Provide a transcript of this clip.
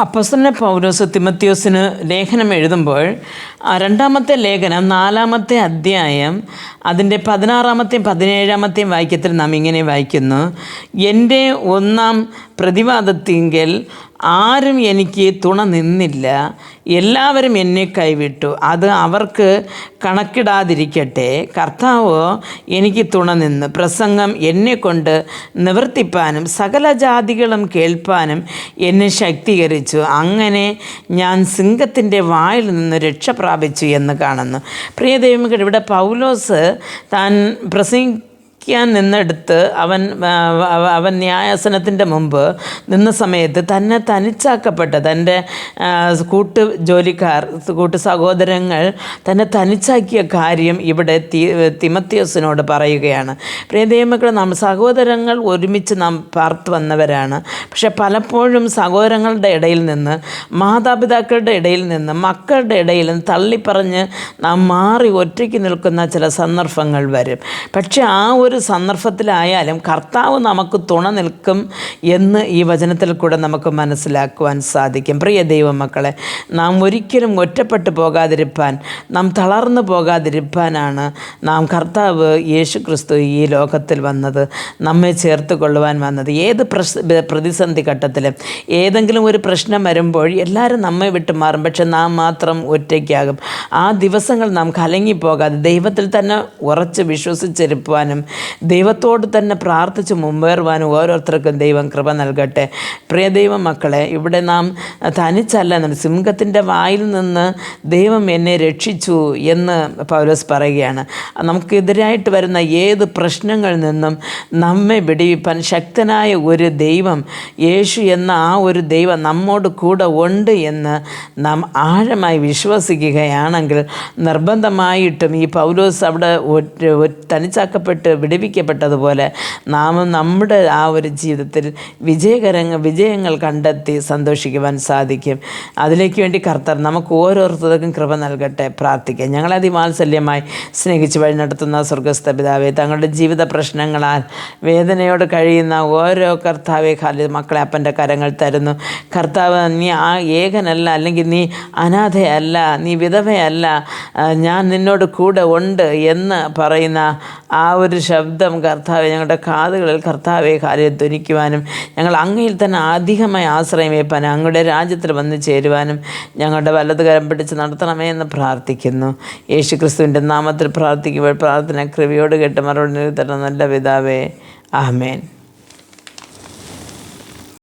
അപ്പസ്തലനെ പൗലോസ് തിമത്യോസിന് ലേഖനം എഴുതുമ്പോൾ രണ്ടാമത്തെ ലേഖനം നാലാമത്തെ അധ്യായം അതിന്റെ പതിനാറാമത്തെയും പതിനേഴാമത്തെയും വാക്യത്തിൽ നാം ഇങ്ങനെ വായിക്കുന്നു എന്റെ ഒന്നാം പ്രതിവാദത്തിങ്കൽ ആരും എനിക്ക് തുണ നിന്നില്ല. എല്ലാവരും എന്നെ കൈവിട്ടു. അത് അവർക്ക് കണക്കിടാതിരിക്കട്ടെ. കർത്താവോ എനിക്ക് തുണ നിന്ന്. പ്രസംഗം എന്നെ കൊണ്ട് നിവർത്തിപ്പാനും സകല ജാതികളും കേൾപ്പാനും എന്നെ ശക്തീകരിച്ചു. അങ്ങനെ ഞാൻ സിംഹത്തിന്റെ വായിൽ നിന്ന് രക്ഷ പ്രാപിച്ചു എന്ന് കാണുന്നു. പ്രിയ ഇവിടെ പൗലോസ് താൻ പ്രസംഗ ക്കാൻ നിന്നെടുത്ത് അവൻ അവൻ ന്യായാസനത്തിന്റെ മുമ്പ് നിന്ന സമയത്ത് തന്നെ തനിച്ചാക്കപ്പെട്ട തന്റെ കൂട്ടു ജോലിക്കാർ കൂട്ട് സഹോദരങ്ങൾ തന്നെ തനിച്ചാക്കിയ കാര്യം ഇവിടെ തി തിമത്യോസിനോട് പറയുകയാണ്. പ്രിയ ദൈവമക്കളെ നാം സഹോദരങ്ങൾ ഒരുമിച്ച് നാം പാർത്ത് വന്നവരാണ്. പക്ഷെ പലപ്പോഴും സഹോദരങ്ങളുടെ ഇടയിൽ നിന്ന് മാതാപിതാക്കളുടെ ഇടയിൽ നിന്ന് മക്കളുടെ ഇടയിൽ നിന്ന് തള്ളിപ്പറഞ്ഞ് നാം മാറി ഒറ്റയ്ക്ക് നിൽക്കുന്ന ചില സന്ദർഭങ്ങൾ വരും. പക്ഷെ ആ ഒരു സന്ദർഭത്തിലായാലും കർത്താവ് നമുക്ക് തുണ നിൽക്കും എന്ന് ഈ വചനത്തിൽ കൂടെ നമുക്ക് മനസ്സിലാക്കുവാൻ സാധിക്കും. പ്രിയ ദൈവമക്കളെ നാം ഒരിക്കലും ഒറ്റപ്പെട്ടു പോകാതിരിപ്പാൻ നാം തളർന്നു പോകാതിരിപ്പാനാണ് നാം കർത്താവ് യേശു ക്രിസ്തു ഈ ലോകത്തിൽ വന്നത് നമ്മെ ചേർത്ത് കൊള്ളുവാൻ വന്നത്. ഏത് പ്രതിസന്ധി ഘട്ടത്തിലും ഏതെങ്കിലും ഒരു പ്രശ്നം വരുമ്പോൾ എല്ലാവരും നമ്മെ വിട്ട് മാറും പക്ഷെ നാം മാത്രം ഒറ്റയ്ക്കാകും. ആ ദിവസങ്ങൾ നാം കലങ്ങിപ്പോകാതെ ദൈവത്തിൽ തന്നെ ഉറച്ച് വിശ്വസിച്ചിരിക്കുവാനും ദൈവത്തോട് തന്നെ പ്രാർത്ഥിച്ച് മുമ്പേറുവാനും ഓരോരുത്തർക്കും ദൈവം കൃപ നൽകട്ടെ. പ്രിയ ദൈവ മക്കളെ ഇവിടെ നാം തനിച്ചല്ല സിംഹത്തിന്റെ വായിൽ നിന്ന് ദൈവം എന്നെ രക്ഷിച്ചു എന്ന് പൗലോസ് പറയുകയാണ്. നമുക്കെതിരായിട്ട് വരുന്ന ഏത് പ്രശ്നങ്ങളിൽ നിന്നും നമ്മെ വിടിവിപ്പാൻ ശക്തനായ ഒരു ദൈവം യേശു എന്ന ആ ഒരു ദൈവം നമ്മോട് കൂടെ ഉണ്ട് എന്ന് നാം ആഴമായി വിശ്വസിക്കുകയാണെങ്കിൽ നിർബന്ധമായിട്ടും ഈ പൗലോസ് അവിടെ തനിച്ചാക്കപ്പെട്ട് വിടുവിക്കപ്പെട്ടതുപോലെ നാം നമ്മുടെ ആ ഒരു ജീവിതത്തിൽ വിജയകരങ്ങൾ വിജയങ്ങൾ കണ്ടെത്തി സന്തോഷിക്കുവാൻ സാധിക്കും. അതിലേക്ക് വേണ്ടി കർത്തർ നമുക്ക് ഓരോരുത്തർക്കും കൃപ നൽകട്ടെ പ്രാർത്ഥിക്കാം. ഞങ്ങളെ അതിമാത്സല്യമായി സ്നേഹിച്ച് വഴി നടത്തുന്ന സ്വർഗസ്ഥ പിതാവെ തങ്ങളുടെ ജീവിത പ്രശ്നങ്ങളാൽ വേദനയോട് കഴിയുന്ന ഓരോ കർത്താവെ ഖാലി മക്കളെ അപ്പന്റെ കരങ്ങൾ തരുന്നു. കർത്താവ് നീ ആ ഏകനല്ല അല്ലെങ്കിൽ നീ അനാഥയല്ല നീ വിധവയല്ല ഞാൻ നിന്നോട് കൂടെ ഉണ്ട് എന്ന് പറയുന്ന ആ ഒരു ശബ്ദം കർത്താവെ ഞങ്ങളുടെ കാതുകളിൽ കർത്താവെ കാര്യം ധ്വനിക്കുവാനും ഞങ്ങൾ അങ്ങയിൽ തന്നെ അധികമായി ആശ്രയം വയ്പ്പാനും അങ്ങയുടെ രാജ്യത്തിൽ വന്ന് ചേരുവാനും ഞങ്ങളുടെ വലത് കരം പിടിച്ച് നടത്തണമേ എന്ന് പ്രാർത്ഥിക്കുന്നു. യേശു ക്രിസ്തുവിന്റെ നാമത്തിൽ പ്രാർത്ഥിക്കുമ്പോൾ പ്രാർത്ഥന കൃപയോട് കേട്ട് മറുപടി തരുന്ന നല്ല പിതാവേ ആമേൻ.